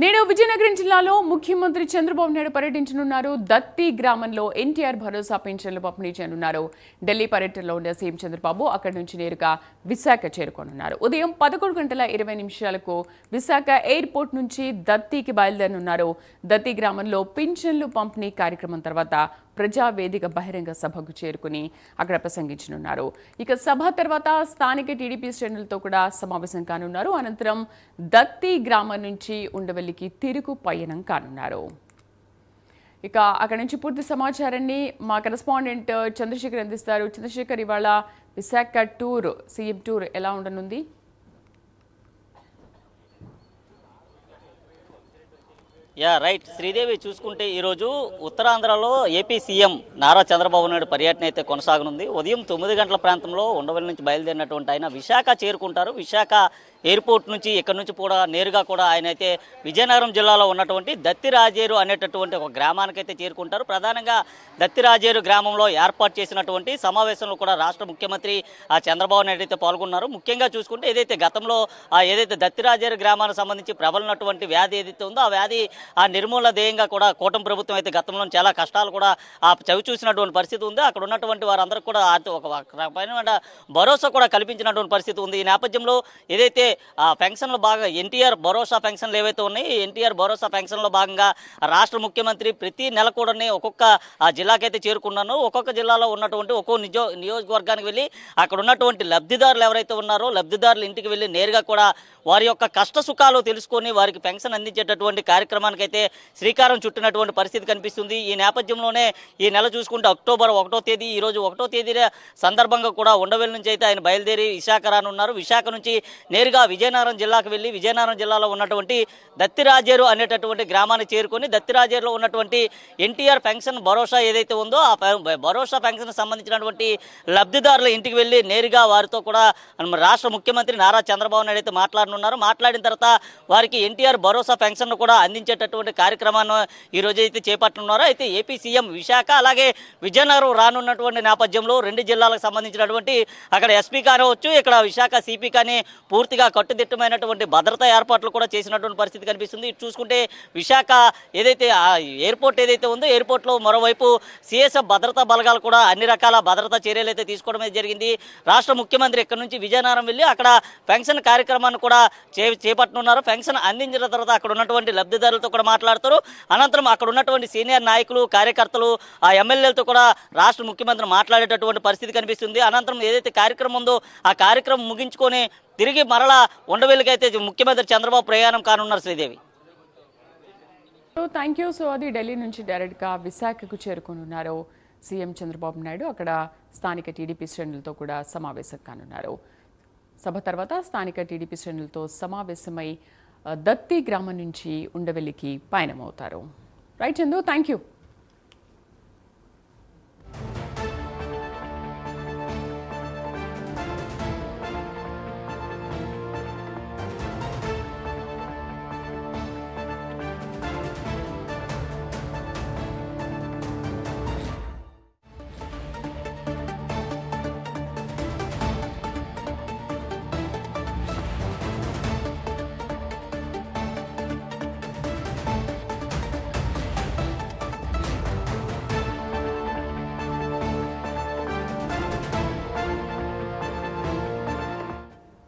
నేడు విజయనగరం జిల్లాలో ముఖ్యమంత్రి చంద్రబాబు నాయుడు పర్యటించనున్నారు. దత్తి గ్రామంలో ఎన్టీఆర్ భరోసా పెన్షన్లు పంపిణీ చేయనున్నారు. ఢిల్లీ పర్యటనలో ఉన్న సీఎం చంద్రబాబు అక్కడి నుంచి నేరుగా విశాఖ చేరుకోనున్నారు. ఉదయం పదకొండు గంటల ఇరవై నిమిషాలకు విశాఖ ఎయిర్పోర్ట్ నుంచి దత్తికి బయలుదేరనున్నారు. దత్తి గ్రామంలో పింఛన్లు పంపిణీ కార్యక్రమం తర్వాత ప్రజావేదిక బహిరంగ సభకు చేరుకుని అక్కడ ప్రసంగించనున్నారు. ఇక సభ తర్వాత స్థానిక టీడీపీ శ్రేణులతో కూడా సమావేశం కానున్నారు. అనంతరం దత్తి గ్రామం నుంచి ఉండవల్లికి తిరుగు పయనం కానున్నారు. ఇక అక్కడ నుంచి పూర్తి సమాచారాన్ని మా కరెస్పాండెంట్ చంద్రశేఖర్ అందిస్తారు. చంద్రశేఖర్ ఇవాళ విశాఖ టూర్ సీఎం టూర్ ఎలా ఉండనుంది? Yeah right. శ్రీదేవి చూసుకుంటే ఈరోజు ఉత్తరాంధ్రలో ఏపీ సీఎం నారా చంద్రబాబు నాయుడు పర్యటన అయితే కొనసాగనుంది. ఉదయం తొమ్మిది గంటల ప్రాంతంలో ఉండవల్లి నుంచి బయలుదేరినటువంటి ఆయన విశాఖ చేరుకుంటారు. విశాఖ ఎయిర్పోర్ట్ నుంచి ఇక్కడ నుంచి కూడా నేరుగా కూడా ఆయన అయితే విజయనగరం జిల్లాలో ఉన్నటువంటి దత్తిరాజేరు అనేటటువంటి ఒక గ్రామానికైతే చేరుకుంటారు. ప్రధానంగా దత్తిరాజేరు గ్రామంలో ఏర్పాటు చేసినటువంటి సమావేశంలో కూడా రాష్ట్ర ముఖ్యమంత్రి ఆ చంద్రబాబు నాయుడు అయితే పాల్గొన్నారు. ముఖ్యంగా చూసుకుంటే ఏదైతే గతంలో ఏదైతే దత్తిరాజేరు గ్రామానికి సంబంధించి ప్రబలినటువంటి వ్యాధి ఏదైతే ఉందో ఆ వ్యాధి ఆ నిర్మూలన ధ్యేయంగా కూడా కూటమి ప్రభుత్వం అయితే గతంలో చాలా కష్టాలు కూడా ఆ చవి చూసినటువంటి పరిస్థితి ఉంది. అక్కడ ఉన్నటువంటి వారందరూ కూడా ఆర్థిక ఒక ఒక రకమైన భరోసా కూడా కల్పించినటువంటి పరిస్థితి ఉంది. ఈ నేపథ్యంలో ఏదైతే ఆ పెన్షన్లు బాగా ఎన్టీఆర్ భరోసా పెన్షన్లు ఏవైతే ఉన్నాయో ఎన్టీఆర్ భరోసా పెన్షన్లో భాగంగా రాష్ట్ర ముఖ్యమంత్రి ప్రతి నెల కూడా ఒక్కొక్క జిల్లాకైతే చేరుకున్నాను. ఒక్కొక్క జిల్లాలో ఉన్నటువంటి ఒక్కో నిజో నియోజకవర్గానికి వెళ్ళి అక్కడ ఉన్నటువంటి లబ్ధిదారులు ఎవరైతే ఉన్నారో లబ్ధిదారుల ఇంటికి వెళ్ళి నేరుగా కూడా వారి యొక్క కష్ట సుఖాలు తెలుసుకొని వారికి పెన్షన్ అందించేటటువంటి కార్యక్రమానికి అయితే శ్రీకారం చుట్టినటువంటి పరిస్థితి కనిపిస్తుంది. ఈ నేపథ్యంలోనే ఈ నెల చూసుకుంటే అక్టోబర్ ఒకటో తేదీ ఈ రోజు ఒకటో తేదీ సందర్భంగా కూడా ఉండవెల్లి నుంచి అయితే ఆయన బయలుదేరి విశాఖ రానున్నారు. విశాఖ నుంచి నేరుగా విజయనగరం జిల్లాకు వెళ్ళి విజయనగరం జిల్లాలో ఉన్నటువంటి దత్తిరాజేరు అనేటటువంటి గ్రామాన్ని చేరుకొని దత్తిరాజేరులో ఉన్నటువంటి ఎన్టీఆర్ పెన్షన్ భరోసా ఏదైతే ఉందో ఆ భరోసా పెన్షన్ సంబంధించినటువంటి లబ్ధిదారుల ఇంటికి వెళ్ళి నేరుగా వారితో కూడా రాష్ట్ర ముఖ్యమంత్రి నారా చంద్రబాబు నాయుడు అయితే మాట్లాడనున్నారు. మాట్లాడిన తర్వాత వారికి ఎన్టీఆర్ భరోసా పెన్షన్ కూడా అందించేటటువంటి కార్యక్రమాన్ని ఈ రోజు అయితే చేపట్టనున్నారు. అయితే ఏపీ సీఎం విశాఖ అలాగే విజయనగరం రానున్నటువంటి నేపథ్యంలో రెండు జిల్లాలకు సంబంధించినటువంటి అక్కడ ఎస్పీ కానివచ్చు ఇక్కడ విశాఖ సిపి కానీ పూర్తిగా కట్టుదిట్టమైనటువంటి భద్రతా ఏర్పాట్లు కూడా చేసినటువంటి పరిస్థితి కనిపిస్తుంది. ఇటు చూసుకుంటే విశాఖ ఏదైతే ఎయిర్పోర్ట్ ఏదైతే ఉందో ఎయిర్పోర్ట్లో మరోవైపు సిఎస్ఎఫ్ భద్రతా బలగాలు కూడా అన్ని రకాల భద్రతా చర్యలు అయితే తీసుకోవడం జరిగింది. రాష్ట్ర ముఖ్యమంత్రి ఇక్కడ నుంచి విజయనగరం వెళ్ళి అక్కడ పెన్షన్ కార్యక్రమాన్ని కూడా చే చేపట్టనున్నారు. పెన్షన్ అందించిన తర్వాత అక్కడ ఉన్నటువంటి లబ్ధిదారులతో కూడా మాట్లాడతారు. అనంతరం అక్కడ ఉన్నటువంటి సీనియర్ నాయకులు కార్యకర్తలు ఆ ఎమ్మెల్యేలతో కూడా రాష్ట్ర ముఖ్యమంత్రి మాట్లాడేటటువంటి పరిస్థితి కనిపిస్తుంది. అనంతరం ఏదైతే కార్యక్రమం ఉందో ఆ కార్యక్రమం ముగించుకొని తిరిగి మరలా ఉండవెల్లికైతే ముఖ్యమంత్రి చంద్రబాబు ప్రయాణం కానున్నారు Sridevi. So thank you so అది ఢిల్లీ నుంచి డైరెక్ట్గా విశాఖకు చేరుకోనున్నారు సీఎం చంద్రబాబు నాయుడు. అక్కడ స్థానిక టీడీపీ శ్రేణులతో కూడా సమావేశం కానున్నారు. సభ తర్వాత స్థానిక టీడీపీ శ్రేణులతో సమావేశమై దత్తి గ్రామం నుంచి ఉండవెల్లికి పయనమవుతారు. Right Chandu thank you